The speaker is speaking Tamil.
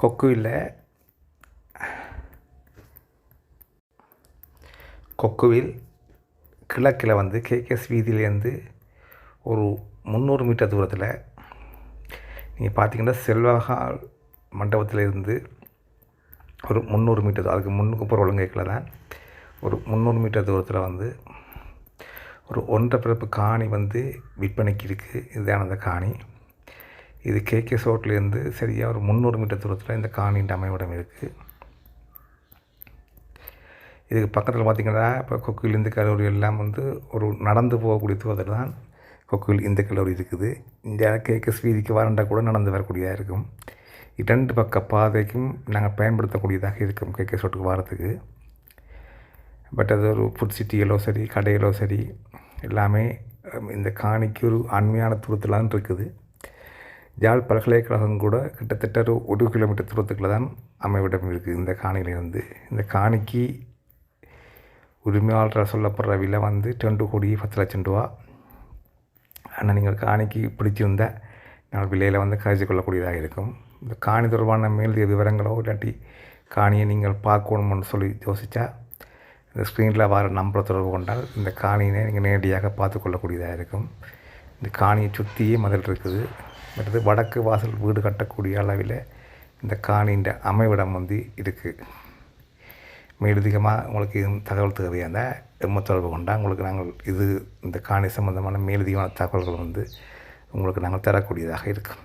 கொக்குவில் கொக்குவில் கிழக்கில் வந்து கேகேஎஸ் வீதியிலேருந்து ஒரு முந்நூறு மீட்டர் தூரத்தில் நீங்கள் பார்த்தீங்கன்னா செல்வகால் மண்டபத்தில் இருந்து ஒரு முந்நூறு மீட்டர் அதுக்கு முன்னுக்கு போகிற ஒழுங்கைக்கில் தான். ஒரு முந்நூறு மீட்டர் தூரத்தில் வந்து ஒரு ஒன்றரை பிறப்பு காணி வந்து விற்பனைக்கு இருக்குது இதுதான் அந்த காணி. இது கேகே சோட்லேருந்து சரியாக ஒரு முந்நூறு மீட்டர் தூரத்தில் இந்த காணின்ற அமைவிடம் இருக்குது இதுக்கு பக்கத்தில் பார்த்திங்கன்னா இப்போ கொக்கில் இந்து கல்லூரி எல்லாம் வந்து ஒரு நடந்து போகக்கூடிய தூரத்தில் தான் கொக்கில் இந்து கல்லூரி இருக்குது. இந்த கேகேஎஸ் வீதிக்கு வரண்டா கூட நடந்து வரக்கூடியதாக இருக்கும். இரண்டு பக்க பாதைக்கும் நாங்கள் பயன்படுத்தக்கூடியதாக இருக்கும் கேகே சோட்டுக்கு வரத்துக்கு. பட் அது ஒரு ஃபுட் சிட்டிகளோ சரி கடைகளோ சரி எல்லாமே இந்த காணிக்கு ஒரு அண்மையான தூரத்தில் தான் இருக்குது. ஜாழ் பல்கலைக்கழகம் கூட கிட்டத்தட்ட ஒரு ஒரு கிலோமீட்டர் தூரத்துக்குள்ளே தான் அமைவிடம் இருக்குது இந்த காணியிலிருந்து இந்த காணிக்கு உரிமையாளர் சொல்லப்படுற விலை வந்து ரெண்டு கோடி பத்து லட்சம் ரூபா. ஆனால் நீங்கள் காணிக்கு பிடிச்சிருந்த நாங்கள் விலையில் வந்து கழிச்சு கொள்ளக்கூடியதாக இருக்கும். இந்த காணி தொடர்பான மேலதிக விவரங்களோ இல்லாட்டி காணியை நீங்கள் பார்க்கணும்னு சொல்லி யோசித்தா இந்த ஸ்க்ரீனில் வர நம்பரை தொடர்பு கொண்டால் இந்த காணியை நீங்கள் நேரடியாக பார்த்து கொள்ளக்கூடியதாக இருக்கும். இந்த காணியை சுற்றியே மதில் இருக்குது. மற்றது வடக்கு வாசல் வீடு கட்டக்கூடிய அளவில் இந்த காணின்ற அமைவிடம் வந்து இருக்குது மேலதிகமாக உங்களுக்கு தகவல் தேவையாக இருந்தால் எம்ம தொடர்பு கொண்டால் உங்களுக்கு நாங்கள் இது இந்த காணி சம்பந்தமான மேலதிகமான தகவல்கள் வந்து உங்களுக்கு நாங்கள் தரக்கூடியதாக இருக்கும்.